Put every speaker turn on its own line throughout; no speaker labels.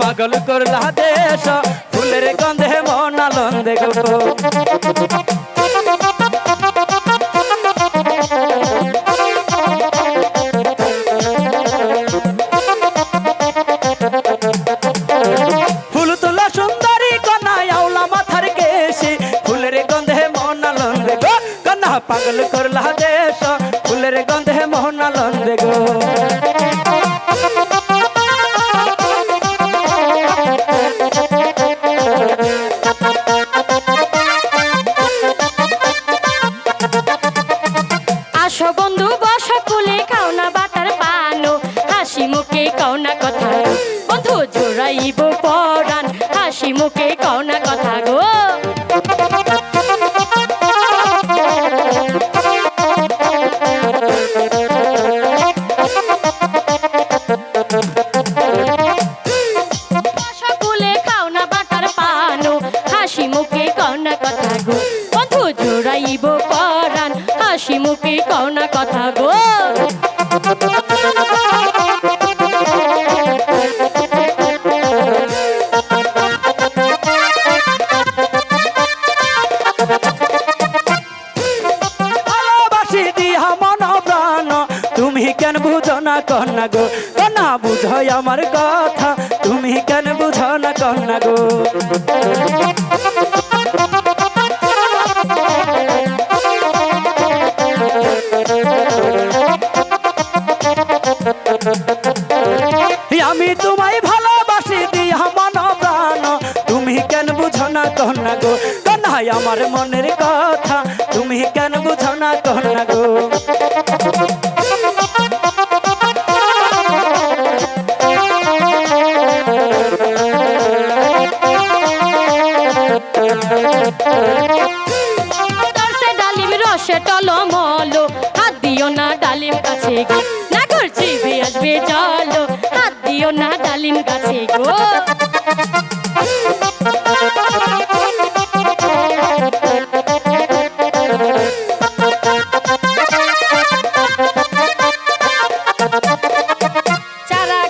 পাগল করলা দেশ ফুলের গন্ধে মন আনন্দে গো ফুল তোলা সুন্দরী
হাসি মুখে কাও না কথা গো। জোড়াইব পরাণ হাসি মুখে কাও না কথা গো।
কেন বুঝো না কন্যা গো? কন্যা বুঝো আমার কথা। তুমি কেন বুঝো না কন্যা গো? আমি তোমায় ভালোবাসি দিহা মন প্রাণ তুমি কেন বুঝো না কন্যা গো? কন্যাই আমার মনের কথা। তুমি কেন বুঝো না কন্যা গো?
ডালিম, রসে টলমলো। হাত দিও না ডালিম কাছে গো। না জিভে আসবে চলো হাত দিও না ডালিম কাছে গো।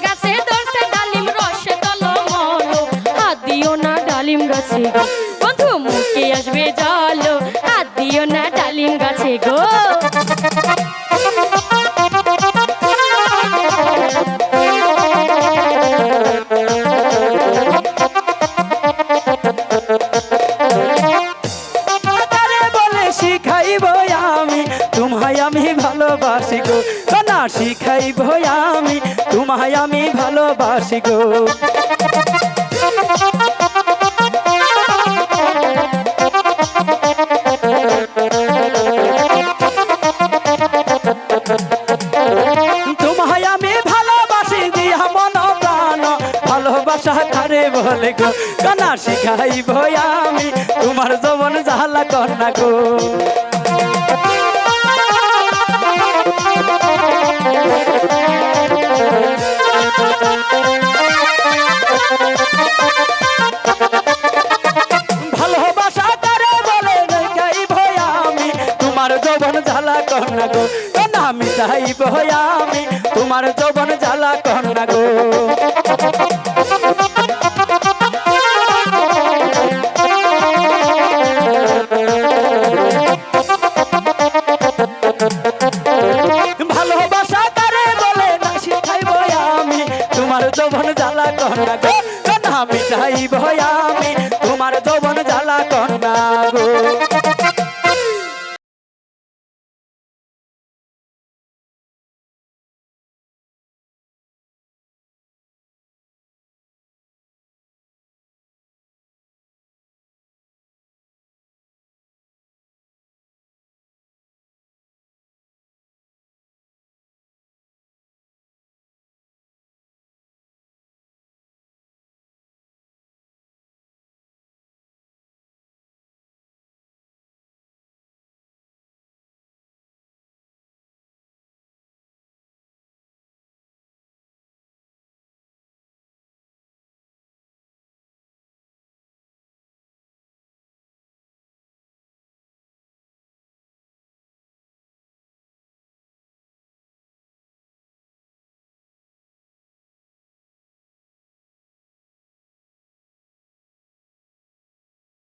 গাছে দর্শে ডালিম গাছে। বন্ধু, মুখে আসবে জলো। হাত দিও না ডালিম গাছে গো।
ভালোবাসি গো। শিখাইব আমি, তোমায় আমি ভালোবাসি গো। বলে গো কন্যা শিখাইব আমি, তোমার যবন জালা কন্যা গো। ভালোবাসা করে বলে গাইব আমি, তোমার যৌবন জ্বালা কন্যা গো। আমি চাইব আমি, তোমার যৌবন জ্বালা কন্যা গো। তোমার জ্বালা কন্যা গো কন্যা আমি চাইব